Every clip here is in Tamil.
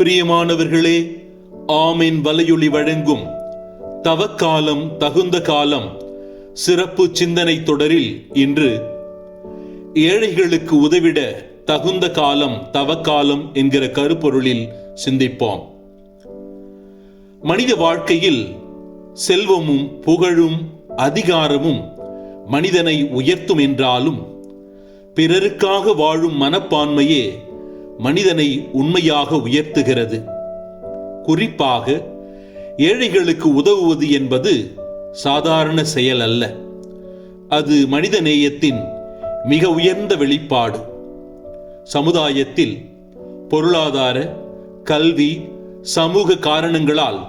பிரியமானவர்களே ஆமென் வலையொலி வழங்கும் தவக்காலம் தகுந்த காலம் சிறப்பு சிந்தனை தொடரில் இன்று ஏழைகளுக்கு உதவிட தகுந்த காலம் தவக்காலம் என்கிற கருப்பொருளில் சிந்திப்போம். மனித வாழ்க்கையில் செல்வமும் புகழும் அதிகாரமும் மனிதனை உயர்த்தும் என்றாலும் பிறருக்காக வாழும் மனப்பான்மையே மனிதனை உண்மையாக உயர்த்துகிறது. குறிப்பாக ஏழைகளுக்கு உதவுவது என்பது சாதாரண செயல் அல்ல. அது மனிதநேயத்தின் மிக உயர்ந்த வெளிப்பாடு. சமுதாயத்தில் பொருளாதார கல்வி சமூக காரணங்களால்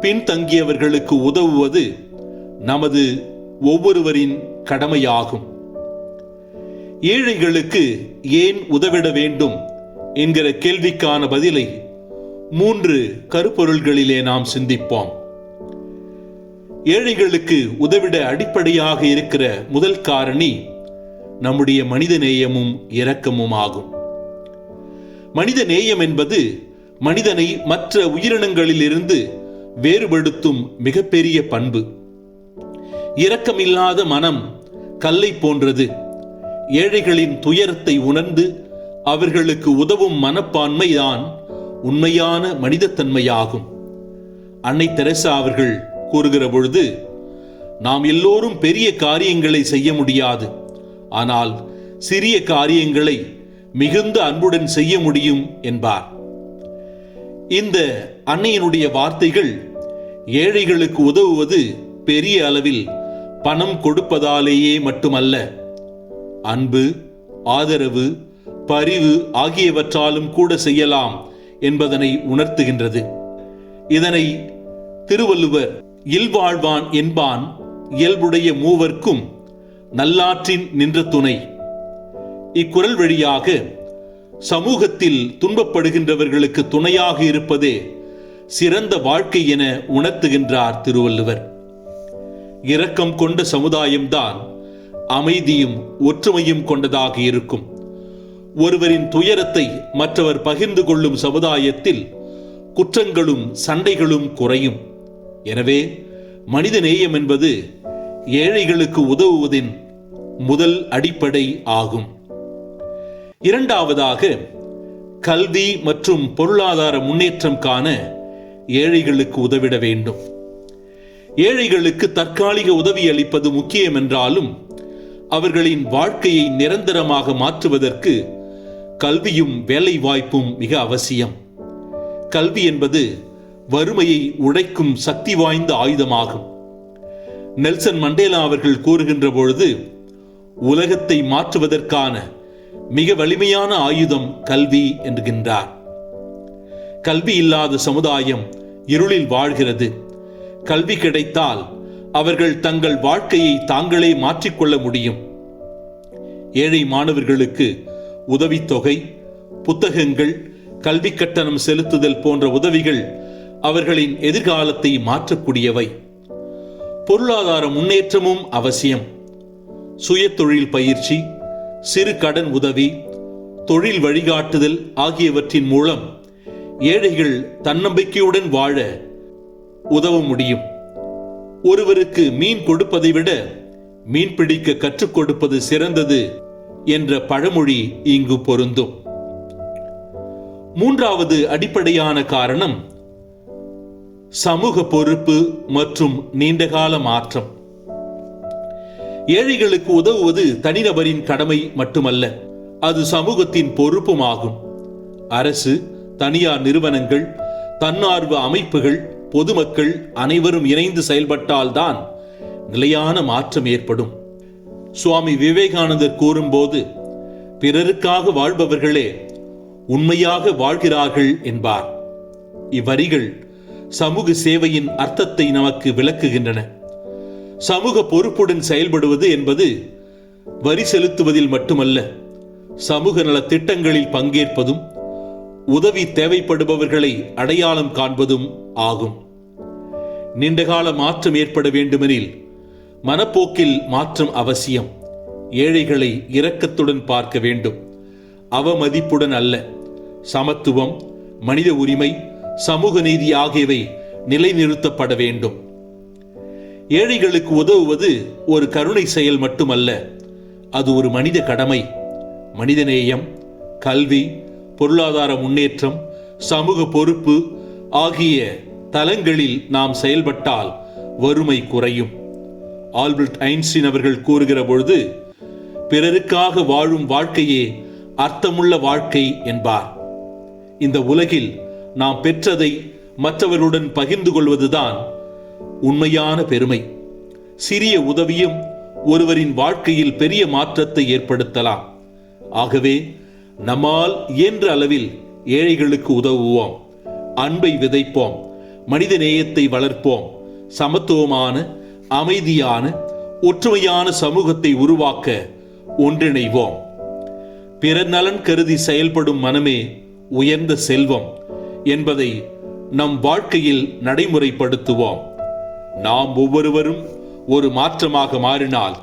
பின்தங்கியவர்களுக்கு உதவுவது நமது ஒவ்வொருவரின் கடமையாகும். ஏழைகளுக்கு ஏன் உதவிட வேண்டும் என்கிற கேள்விக்கான பதிலை மூன்று கருப்பொருள்களிலே நாம் சிந்திப்போம். ஏழைகளுக்கு உதவிட அடிப்படையாக இருக்கிற முதல் காரணி நம்முடைய மனித நேயமும் இரக்கமும் ஆகும் மனித நேயம் என்பது மனிதனை மற்ற உயிரினங்களிலிருந்து வேறுபடுத்தும் மிகப்பெரிய பண்பு. இரக்கமில்லாத மனம் கல்லை போன்றது. ஏழைகளின் துயரத்தை உணர்ந்து அவர்களுக்கு உதவும் மனப்பான்மைதான் உண்மையான மனிதத்தன்மையாகும். அன்னை தெரசா அவர்கள் கூறுகிற பொழுது நாம் எல்லோரும் பெரிய காரியங்களை செய்ய முடியாது. ஆனால் சிறிய காரியங்களை மிகுந்த அன்புடன் செய்ய முடியும் என்பார். இந்த அன்னையினுடைய வார்த்தைகள் ஏழைகளுக்கு உதவுவது பெரிய அளவில் பணம் கொடுப்பதாலேயே மட்டுமல்ல அன்பு ஆதரவு பரிவு ஆகியவற்றாலும் கூட செய்யலாம் என்பதனை உணர்த்துகின்றது. இதனை திருவள்ளுவர் இல்வாழ்வான் என்பான் இயல்புடைய மூவர்க்கும் நல்லாற்றின் நின்ற துணை. இக்குரல் வழியாக சமூகத்தில் துன்பப்படுகின்றவர்களுக்கு துணையாக இருப்பதே சிறந்த வாழ்க்கை என உணர்த்துகின்றார் திருவள்ளுவர். இரக்கம் கொண்ட சமுதாயம்தான் அமைதியும் ஒற்றுமையும் கொண்டதாக இருக்கும். ஒருவரின் துயரத்தை மற்றவர் பகிர்ந்து கொள்ளும் சமுதாயத்தில் குற்றங்களும் சண்டைகளும் குறையும். எனவே மனித நேயம் என்பது ஏழைகளுக்கு உதவுவதின் முதல் அடிப்படை ஆகும். இரண்டாவதாக கல்வி மற்றும் பொருளாதார முன்னேற்றம் காண ஏழைகளுக்கு உதவிட வேண்டும். ஏழைகளுக்கு தற்காலிக உதவி அளிப்பது முக்கியம் என்றாலும் அவர்களின் வாழ்க்கையை நிரந்தரமாக மாற்றுவதற்கு கல்வியும் வேலை வாய்ப்பும் மிக அவசியம். கல்வி என்பது வறுமையை உடைக்கும் சக்தி வாய்ந்த ஆயுதமாகும். நெல்சன் மண்டேலா அவர்கள் கூறுகின்ற பொழுது உலகத்தை மாற்றுவதற்கான மிக வலிமையான ஆயுதம் கல்வி என்கின்றார். கல்வி இல்லாத சமுதாயம் இருளில் வாழ்கிறது. கல்வி கிடைத்தால் அவர்கள் தங்கள் வாழ்க்கையை தாங்களே மாற்றிக்கொள்ள முடியும். ஏழை மாணவர்களுக்கு உதவித்தொகை புத்தகங்கள் கல்வி கட்டணம் செலுத்துதல் போன்ற உதவிகள் அவர்களின் எதிர்காலத்தை மாற்றக்கூடியவை. பொருளாதார முன்னேற்றமும் அவசியம். சுய தொழில் பயிற்சி சிறு கடன் உதவி தொழில் வழிகாட்டுதல் ஆகியவற்றின் மூலம் ஏழைகள் தன்னம்பிக்கையுடன் வாழ உதவ முடியும். ஒருவருக்கு மீன் கொடுப்பதை விட மீன் பிடிக்க கற்றுக் கொடுப்பது சிறந்தது. என்ற பழமொழி இங்கு பொருந்தும். மூன்றாவது அடிப்படையான காரணம் சமூக பொறுப்பு மற்றும் நீண்டகால மாற்றம். ஏழைகளுக்கு உதவுவது தனிநபரின் கடமை மட்டுமல்ல அது சமூகத்தின் பொறுப்புமாகும். அரசு தனியார் நிறுவனங்கள் தன்னார்வ அமைப்புகள் பொதுமக்கள் அனைவரும் இணைந்து செயல்பட்டால்தான் நிலையான மாற்றம் ஏற்படும். சுவாமி விவேகானந்தர் கூறும்போது பிறருக்காக வாழ்பவர்களே உண்மையாக வாழ்கிறார்கள் என்பார். இவ்வரிகள் சமூக சேவையின் அர்த்தத்தை நமக்கு விளக்குகின்றன. சமூக பொறுப்புடன் செயல்படுவது என்பது வரி செலுத்துவதில் மட்டுமல்ல சமூக நல திட்டங்களில் பங்கேற்பதும் உதவி தேவைப்படுபவர்களை அடையாளம் காண்பதும் ஆகும். நீண்டகால மாற்றம் ஏற்பட வேண்டுமெனில் மனப்போக்கில் மாற்றம் அவசியம். ஏழைகளை இரக்கத்துடன் பார்க்க வேண்டும். அவமதிப்புடன் அல்ல. சமத்துவம் மனித உரிமை சமூக நீதி ஆகியவை நிலைநிறுத்தப்பட வேண்டும். ஏழைகளுக்கு உதவுவது ஒரு கருணை செயல் மட்டுமல்ல. அது ஒரு மனித கடமை. மனிதநேயம் கல்வி பொருளாதார முன்னேற்றம் சமூக பொறுப்பு ஆகிய தலங்களில் நாம் செயல்பட்டால் வறுமை குறையும். ஆல்பர்ட் ஐன்ஸ்டீன் அவர்கள் கூறுகிற பொழுது பிறருக்காக வாழும் வாழ்க்கையே அர்த்தமுள்ள வாழ்க்கை என்பார். இந்த உலகில் நாம் பெற்றதை மற்றவர்களுடன் பகிர்ந்து கொள்வதுதான் உண்மையான பெருமை. சிறிய உதவியும் ஒருவரின் வாழ்க்கையில் பெரிய மாற்றத்தை ஏற்படுத்தலாம். ஆகவே நம்மால் இயன்ற அளவில் ஏழைகளுக்கு உதவுவோம். அன்பை விதைப்போம். மனித நேயத்தை வளர்ப்போம். சமத்துவமான அமைதியான ஒற்றுமையான சமூகத்தை உருவாக்க ஒன்றிணைவோம். பிறர் நலன் கருதி செயல்படும் மனமே உயர்ந்த செல்வம் என்பதை நம் வாழ்க்கையில் நடைமுறைப்படுத்துவோம். நாம் ஒவ்வொருவரும் ஒரு மாற்றமாக மாறினால்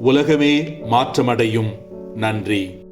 உலகமே மாற்றமடையும். நன்றி.